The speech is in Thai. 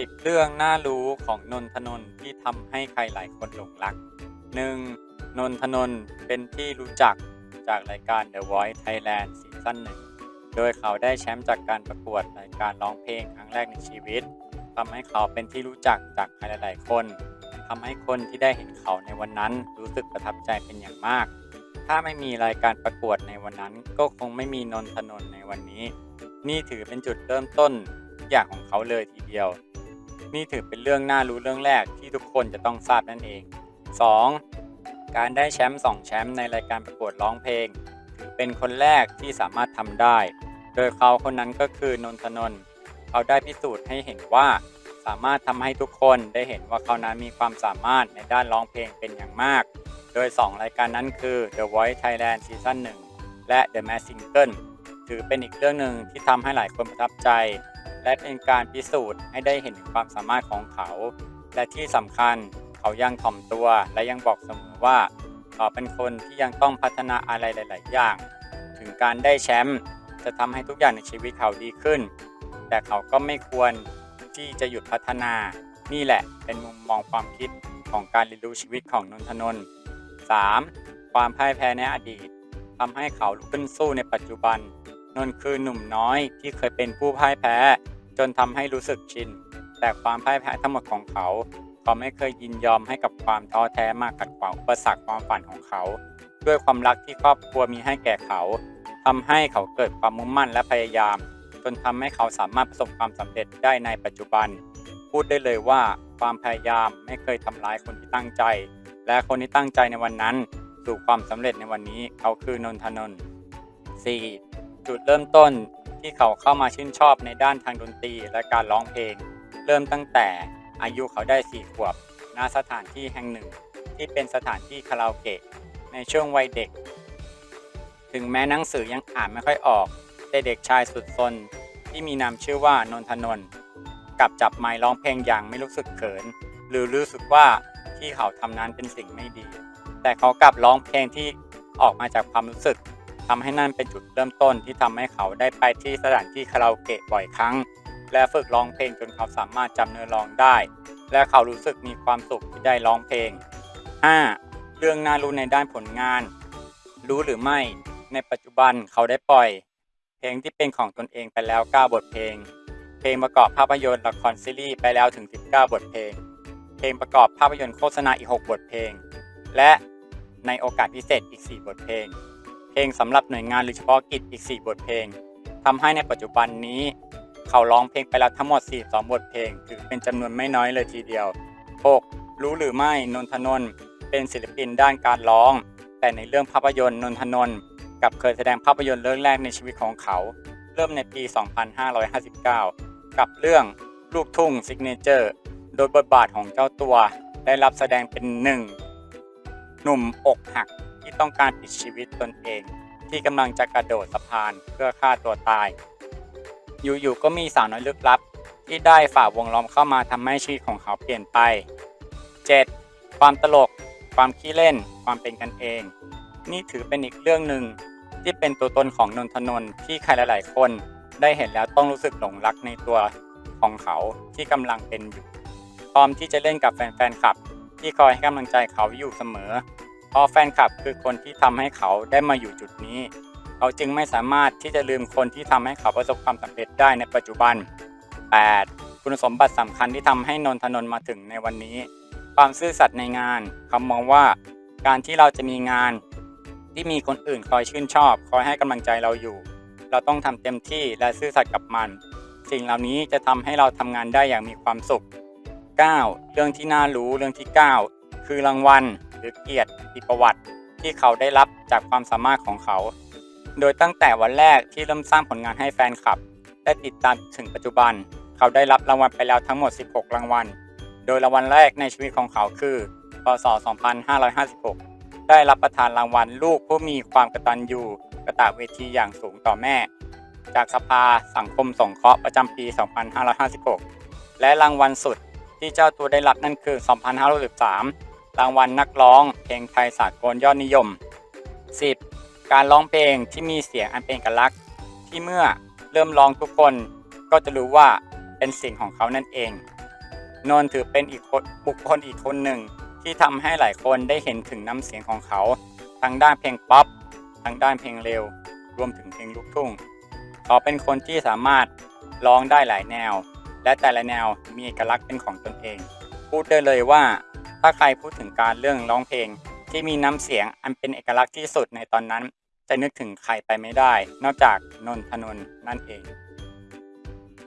10 เรื่องน่ารู้ของนนทนนท์ที่ทำให้ใครหลายคนหลงรัก 1. นนทนนท์เป็นที่รู้จักจากรายการ The Voice Thailand ซีซั่นหนึ่งโดยเขาได้แชมป์จากการประกวดรายการร้องเพลงครั้งแรกในชีวิตทำให้เขาเป็นที่รู้จักจากใครหลาย ๆ คนทำให้คนที่ได้เห็นเขาในวันนั้นรู้สึกประทับใจเป็นอย่างมาก ถ้าไม่มีรายการประกวดในวันนั้น ก็คงไม่มีนนทนนในวันนี้ นี่ถือเป็นจุดเริ่มต้นทุกอย่างของเขาเลยทีเดียว นี่ถือเป็นเรื่องน่ารู้เรื่องแรกที่ทุกคนจะต้องทราบนั่นเอง 2. การได้แชมป์2แชมป์ในรายการประกวดร้องเพลง ถือเป็นคนแรกที่สามารถทำได้ โดยเขาคนนั้นก็คือนนทนนท์เขาได้พิสูจน์ให้เห็นว่า สามารถทำให้ทุกคนได้เห็นว่าเขานั้นมีความสามารถในด้านร้องเพลงเป็นอย่างมาก โดย 2 รายการนั้นคือ The Voice Thailand Season 1 และ The Mask Singer ถือเป็นอีกเรื่องหนึ่งที่ทำให้หลายคนประทับใจ และเป็นการพิสูจน์ให้ได้เห็นถึงความสามารถของเขา และที่สำคัญเขายังถ่อมตัวและยังบอกเสมอว่า เขาเป็นคนที่ยังต้องพัฒนาอะไรหลาย ๆ อย่าง ถึงการได้แชมป์จะทำให้ทุกอย่างในชีวิตเขาดีขึ้น แต่เขาก็ไม่ควรที่จะหยุดพัฒนา นี่แหละเป็นมุมมองความคิดของการเรียนรู้ชีวิตของนนทนนท์ 3. ความพ่ายแพ้ในอดีตทำให้เขาลุกขึ้นสู้ในปัจจุบัน นนคือหนุ่มน้อยที่เคยเป็นผู้พ่ายแพ้ จนทำให้รู้สึกชิน แต่ความพ่ายแพ้ทั้งหมดของเขาเขาไม่เคยยินยอมให้กับความท้อแท้มาขัดขวางอุปสรรคความฝันของเขา ด้วยความรักที่ครอบครัวมีให้แก่เขาทำให้เขาเกิดความมุ่งมั่นและพยายาม จนทำให้เขาสามารถประสบความสำเร็จได้ในปัจจุบัน พูดได้เลยว่าความพยายามไม่เคยทำร้ายคนที่ตั้งใจ และคนที่ตั้งใจในวันนั้น สู่ความสำเร็จในวันนี้เขาคือนนทนนท์ 4. จุดเริ่มต้น ที่เขาเข้ามาชื่นชอบในด้านทางดนตรีและการร้องเพลง เริ่มตั้งแต่อายุเขาได้ 4 ขวบณสถานที่แห่งหนึ่ง ที่เป็นสถานที่คาราโอเกะในช่วงวัยเด็ก ถึงแม้หนังสือยังอ่านไม่ค่อยออก แต่เด็กชายสุดซนที่มีนามชื่อว่านนทนนท์กลับจับไมค์ร้องเพลงอย่างไม่รู้สึกเขิน หรือรู้สึกว่าที่เขาทำนั้นเป็นสิ่งไม่ดี แต่เขากลับร้องเพลงที่ออกมาจากความรู้สึก ทำให้นั่นเป็นจุดเริ่มต้นที่ทำให้เขาได้ไปที่สถานที่คาราโอเกะบ่อยครั้ง และฝึกร้องเพลงจนเขาสามารถจำเนื้อร้องได้ และเขารู้สึกมีความสุขที่ได้ร้องเพลง 5. เรื่องน่ารู้ในด้านผลงาน รู้หรือไม่ ในปัจจุบันเขาได้ปล่อย เพลงที่เป็นของตนเองไปแล้ว 9 บทเพลง เพลงประกอบภาพยนตร์ละครซีรีส์ไปแล้วถึง 19 บทเพลง เพลงประกอบภาพยนตร์โฆษณาอีก 6 บทเพลง และในโอกาสพิเศษอีก 4 บทเพลง เพลงสำหรับหน่วยงานหรือเฉพาะกิจอีก 4 บทเพลงทำให้ในปัจจุบันนี้ เขาร้องเพลงไปแล้วทั้งหมด 42 บทเพลง ถือเป็นจำนวนไม่น้อยเลยทีเดียว 6. รู้หรือไม่นนทนนท์เป็นศิลปินด้านการร้อง แต่ในเรื่องภาพยนตร์นนทนนท์กับเคยแสดงภาพยนตร์เรื่องแรกในชีวิตของเขา เริ่มในปี 2559 กับเรื่องลูกทุ่งซิกเนเจอร์โดยบทบาทของเจ้าตัวได้รับแสดงเป็นหนึ่งหนุ่มอกหัก ต้องการปิดชีวิตตนเอง ที่กำลังจะกระโดดสะพานเพื่อฆ่าตัวตาย อยู่ๆก็มีสาวน้อยลึกลับ ที่ได้ฝ่าวงล้อมเข้ามาทำให้ชีวิตของเขาเปลี่ยนไป 7. ความตลก ความขี้เล่น ความเป็นกันเอง นี่ถือเป็นอีกเรื่องหนึ่งที่เป็นตัวตนของนนทนนท์ที่ใครหลาย ๆ คนได้เห็นแล้วต้องรู้สึกหลงรักในตัวของเขาที่กำลังเป็นอยู่พร้อมที่จะเล่นกับแฟนๆคลับ ที่คอยให้กำลังใจเขาอยู่เสมอ เพราะแฟนคลับคือคนที่ทำให้เขาได้มาอยู่จุดนี้ เขาจึงไม่สามารถที่จะลืมคนที่ทำให้เขาประสบความสำเร็จได้ในปัจจุบัน 8. คุณสมบัติสำคัญที่ทำให้นนทนนมาถึงในวันนี้ ความซื่อสัตย์ในงานเขามองว่า การที่เราจะมีงาน ที่มีคนอื่นคอยชื่นชอบ คอยให้กำลังใจเราอยู่ เราต้องทำเต็มที่และซื่อสัตย์กับมัน สิ่งเหล่านี้จะทำให้เราทำงานได้อย่างมีความสุข 9. เรื่องที่น่ารู้เรื่องที่ 9 คือรางวัล หรือเกียรติประวัติที่เขาได้รับจากความสามารถของเขา โดยตั้งแต่วันแรกที่เริ่มสร้างผลงานให้แฟนคลับ ได้ติดตามถึงปัจจุบัน เขาได้รับรางวัลไปแล้วทั้งหมด 16 รางวัล โดยรางวัลแรกในชีวิตของเขาคือพศ 2556 ได้รับประทานรางวัลลูกผู้มีความกตัญญูกระตะเวทีอย่างสูงต่อแม่ จากสภาสังคมสงเคราะห์ประจำปี 2556 และรางวัลสุดที่เจ้าตัวได้รับนั่นคือ 2563 รางวัลนักร้อง เพลงไทยสากลยอดนิยม 10. การร้องเพลงที่มีเสียงอันเป็นเอกลักษณ์ ที่เมื่อเริ่มร้องทุกคนก็จะรู้ว่าเป็นสียงของเขานั่นเองนนท์ถือเป็นอีกบุคคลอีกคนหนึ่ง ที่ทำให้หลายคนได้เห็นถึงน้ำเสียงของเขาทั้งด้านเพลงป๊อปทั้งด้านเพลงเร็ว รวมถึงเพลงลูกทุ่งเขาเป็นคนที่สามารถร้องได้หลายแนว และแต่ละแนวมีเอกลักษณ์เป็นของตนเอง พูดได้เลยว่า ถ้าใครพูดถึงการเรื่องร้องเพลง ที่มีน้ำเสียงอันเป็นเอกลักษณ์ที่สุดในตอนนั้น จะนึกถึงใครไปไม่ได้ นอกจากนนทนนนั่นเอง